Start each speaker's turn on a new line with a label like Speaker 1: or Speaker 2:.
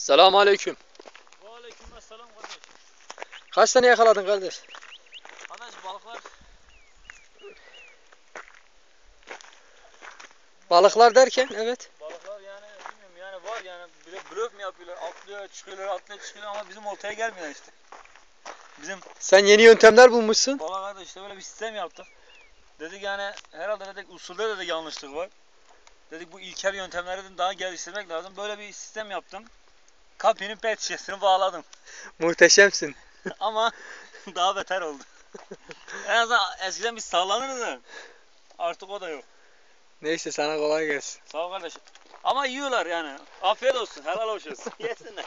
Speaker 1: Selamun aleyküm.
Speaker 2: Aleykümselam kardeş.
Speaker 1: Kaç tane yakaladın kardeş?
Speaker 2: Kardeş balıklar
Speaker 1: Balıklar derken evet.
Speaker 2: balıklar yani bilmiyorum yani var yani böyle blöf mü yapıyorlar atlıyor çıkıyorlar atlıyor çıkıyorlar ama bizim oltaya gelmiyor işte. Bizim
Speaker 1: Sen yeni yöntemler bulmuşsun.
Speaker 2: balıklarda işte böyle bir sistem yaptık. Dedik yani herhalde dedik usulde de yanlışlık var. Dedik bu ilkel yöntemleri daha geliştirmek lazım. Böyle bir sistem yaptım. Kapinin pet şişesini bağladım.
Speaker 1: Muhteşemsin.
Speaker 2: Ama daha beter oldu. en azından eskiden biz sallanırdı. Artık o da yok.
Speaker 1: Neyse sana kolay gelsin.
Speaker 2: Sağ ol kardeşim. Ama yiyorlar yani. Afiyet olsun. Helal olsun. Yesinler.